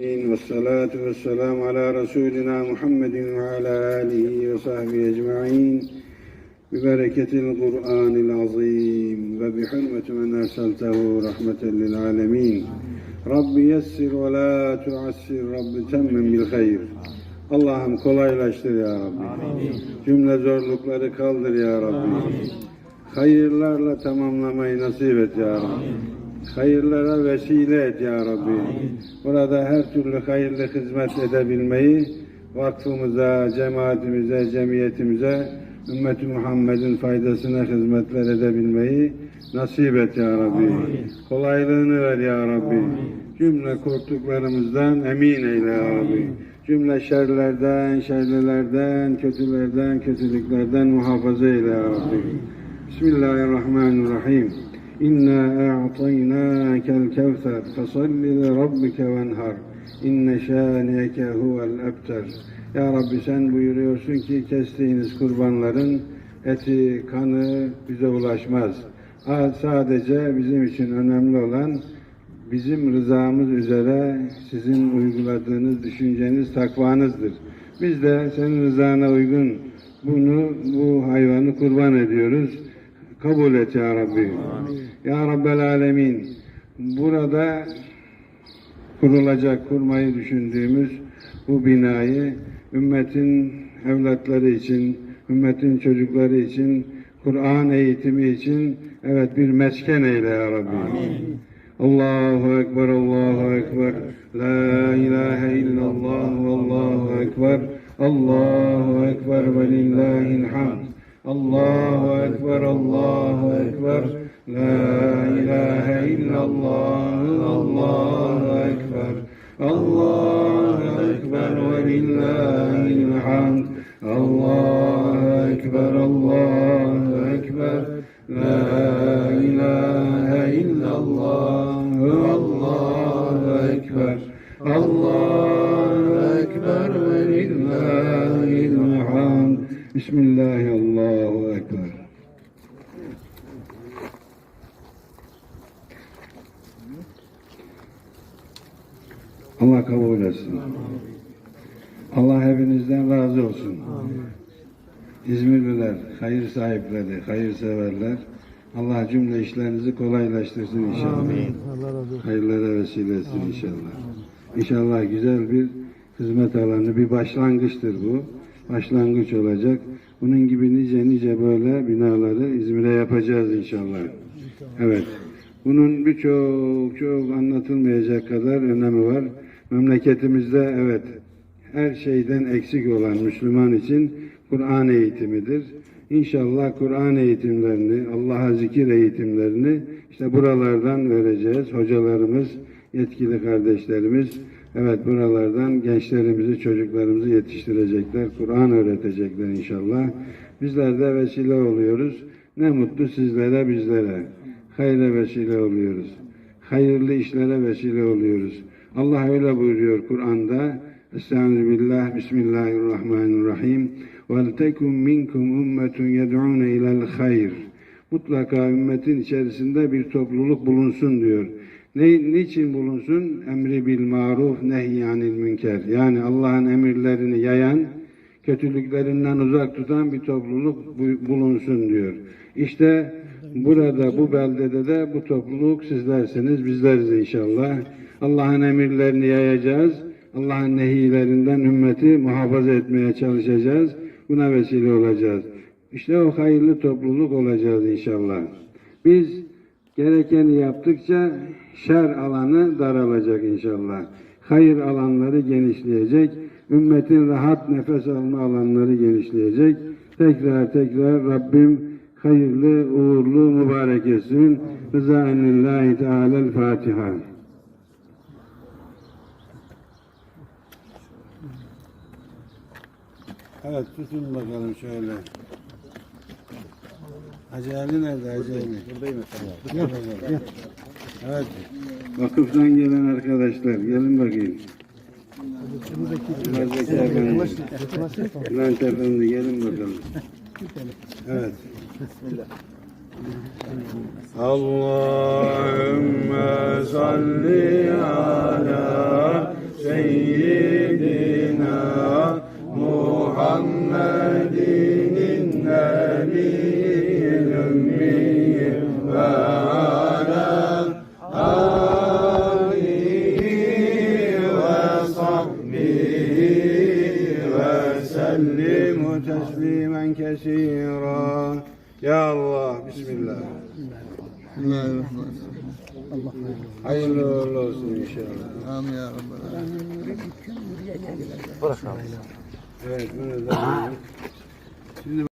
والصلاة والسلام على رسولنا محمد وعلى آله وصحبه أجمعين ببركة القرآن العظيم وبحرمة من أرسلته رحمة للعالمين رب يسر ولا تعسر رب تمم بالخير Allah'ım kolaylaştır ya Rabbi. Cümle zorlukları kaldır ya Rabbi. Hayırlarla tamamlamayı nasip et ya Rabbi. Hayırlara vesile et ya Rabbi. Burada her türlü hayırlı hizmet edebilmeyi vakfımıza, cemaatimize, cemiyetimize, ümmeti Muhammed'in faydasına hizmetler edebilmeyi nasip et ya Rabbi. Kolaylığını ver ya Rabbi. Cümle korktuklarımızdan emin eyle ya Rabbi. Cümle şerlerden, şerlilerden, kötülerden, kötülüklerden muhafaza eyle ya Rabbi. Bismillahirrahmanirrahim. İnna a'taynakel kevser fesalli li rabbike venhar. İnne şâniyeke huvel ebter. Ya Rabbi sen buyuruyorsun ki kestiğiniz kurbanların eti, kanı bize ulaşmaz. Sadece bizim için önemli olan bizim rızamız üzere sizin uyguladığınız düşünceniz, takvanızdır. Biz de senin rızana uygun bunu, bu hayvanı kurban ediyoruz. Kabul et ya Rabbi. Ya Rabbel Alemin. Burada kurulacak, kurmayı düşündüğümüz bu binayı ümmetin evlatları için, ümmetin çocukları için, Kur'an eğitimi için evet bir mesken eyle ya Rabbi. Allahu Ekber, Allahu Ekber. La ilahe illallah, Allahu Ekber. Allahu Ekber ve lillahil hamd. Allahu Ekber, Allahu Ekber. La ilahe illallah, Allahu Ekber. Allahu Ekber ve lillahil hamd. Allahu Ekber, Allahu Ekber. La ilahe illallah, Allahu Ekber. Allahu Ekber ve lillahil hamd. Bismillahirrahmanirrahim. Allahu Ekber. Allah kabul etsin. Allah hepinizden razı olsun. İzmirliler, hayır sahipleri, hayırseverler. Allah cümle işlerinizi kolaylaştırsın inşallah. Olsun. Hayırlara vesile etsin inşallah. İnşallah güzel bir hizmet alanı, bir başlangıçtır bu. Başlangıç olacak. Bunun gibi nice nice böyle binaları İzmir'e yapacağız inşallah. Evet. Bunun birçok çok anlatılmayacak kadar önemi var. Memleketimizde evet her şeyden eksik olan Müslüman için Kur'an eğitimidir. İnşallah Kur'an eğitimlerini, Allah'a zikir eğitimlerini işte buralardan vereceğiz. Hocalarımız, yetkili kardeşlerimiz evet buralardan gençlerimizi, çocuklarımızı yetiştirecekler. Kur'an öğretecekler inşallah. Bizler de vesile oluyoruz. Ne mutlu sizlere, bizlere. Hayra vesile oluyoruz. Hayırlı işlere vesile oluyoruz. Allah öyle buyuruyor Kur'an'da. Estaizu billah, Bismillahirrahmanirrahim. وَلْتَكُمْ مِنْكُمْ اُمَّةٌ يَدْعُونَ اِلَى الْخَيْرِ Mutlaka ümmetin içerisinde bir topluluk bulunsun diyor. Ne, niçin bulunsun? Emri bil maruf, nehyanil münker. Yani Allah'ın emirlerini yayan, kötülüklerinden uzak tutan bir topluluk bu- bulunsun diyor. İşte burada, bu beldede de bu topluluk sizlersiniz, bizleriz inşallah. Allah'ın emirlerini yayacağız. Allah'ın nehilerinden ümmeti muhafaza etmeye çalışacağız. Buna vesile olacağız. İşte o hayırlı topluluk olacağız inşallah. Biz gerekeni yaptıkça şer alanı daralacak inşallah. Hayır alanları genişleyecek. Ümmetin rahat nefes alma alanları genişleyecek. Tekrar tekrar Rabbim hayırlı, uğurlu, mübarek etsin. Rızanillahi Teala'l Fatiha. Evet tutun bakalım şöyle. Hacı Ali nerede Hacı Ali? Buradayım efendim. Gel bakalım. Evet. Vakıftan gelen arkadaşlar gelin bakayım. Birazcık efendim. Bülent Efendi gelin bakalım. Evet. Allahümme salli ala Muhammedin nebiyil ümmiyi ve ve sahbihi ve sellimu teslimen kesira. Ya Allah, Bismillah. Hayırlı uğurlu olsun inşallah. Evet, bunu da